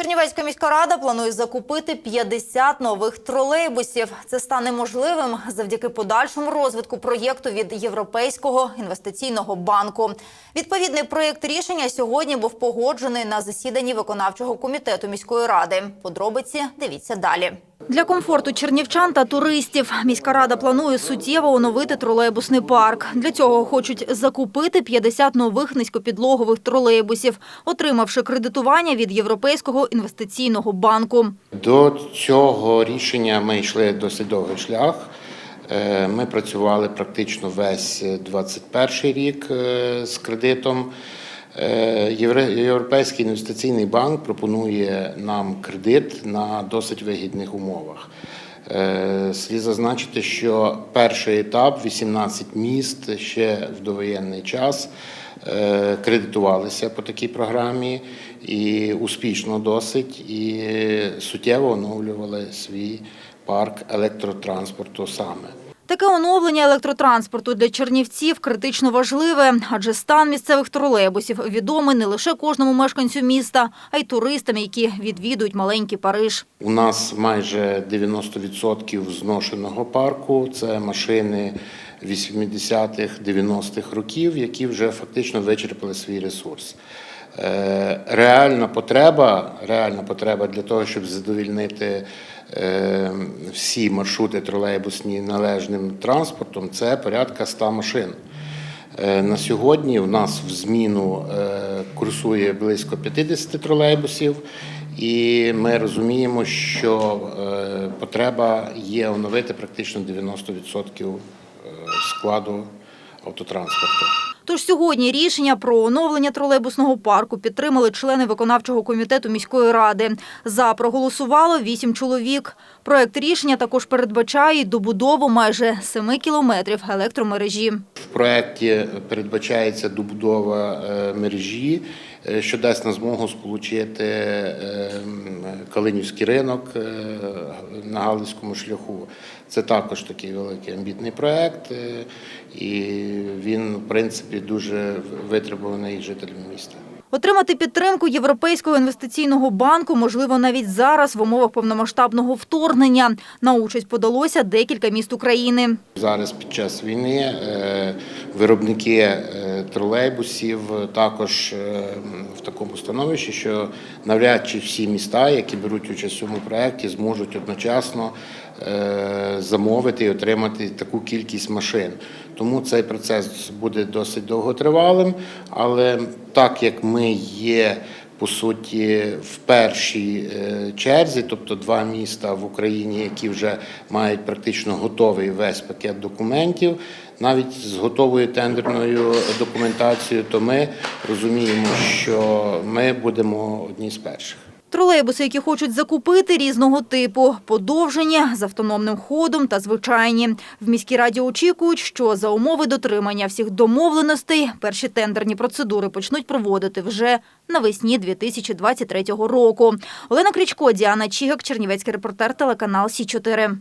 Чернівецька міська рада планує закупити 50 нових тролейбусів. Це стане можливим завдяки подальшому розвитку проєкту від Європейського інвестиційного банку. Відповідний проєкт рішення сьогодні був погоджений на засіданні виконавчого комітету міської ради. Подробиці дивіться далі. Для комфорту чернівчан та туристів міська рада планує суттєво оновити тролейбусний парк. Для цього хочуть закупити 50 нових низькопідлогових тролейбусів, отримавши кредитування від Європейського інвестиційного банку. До цього рішення ми йшли досить довгий шлях. Е, Ми працювали практично весь 21 рік е, з кредитом. Е, Європейський інвестиційний банк пропонує нам кредит на досить вигідних умовах. Е, Слід зазначити, що перший етап 18 міст ще в довоєнний час е, кредитувалися по такій програмі і успішно досить, і суттєво оновлювали свій парк електротранспорту саме. Таке оновлення електротранспорту для чернівців критично важливе, адже стан місцевих тролейбусів відомий не лише кожному мешканцю міста, а й туристам, які відвідують маленький Париж. У нас майже 90% зношеного парку це машини 80-х, 90-х років, які вже фактично вичерпали свій ресурс. Е, Реальна потреба, реальна потреба для того, щоб задовільнити всі маршрути тролейбусні належним транспортом, це порядка 100 машин. Е, На сьогодні в нас в зміну е, курсує близько 50 тролейбусів, і ми розуміємо, що е, потреба є оновити практично 90% е, складу автотранспорту. Тож сьогодні рішення про оновлення тролейбусного парку підтримали члени виконавчого комітету міської ради. За проголосувало вісім чоловік. Проект рішення також передбачає добудову майже 7 кілометрів електромережі. В проєкті передбачається добудова е, мережі, що дасть нам змогу сполучити е, Калинівський ринок е, на Галицькому шляху. Це також такий великий амбітний проєкт, е, і він, в принципі, дуже витребуваний жителями міста. Отримати підтримку Європейського інвестиційного банку можливо навіть зараз в умовах повномасштабного вторгнення. На участь подалося декілька міст України. Зараз під час війни е, виробники е, тролейбусів також е, в такому становищі, що навряд чи всі міста, які беруть участь в цьому проєкті, зможуть одночасно замовити і отримати таку кількість машин. Тому цей процес буде досить довготривалим, але так як ми є по суті в першій е, черзі, тобто два міста в Україні, які вже мають практично готовий весь пакет документів, навіть з готовою тендерною документацією, то ми розуміємо, що ми будемо одні з перших. Тролейбуси, які хочуть закупити різного типу, подовжені, з автономним ходом та звичайні. В міській раді очікують, що за умови дотримання всіх домовленостей перші тендерні процедури почнуть проводити вже навесні 2023 року. Олена Крічко, Діана Чігак, Чернівецький репортер, телеканал Сі 4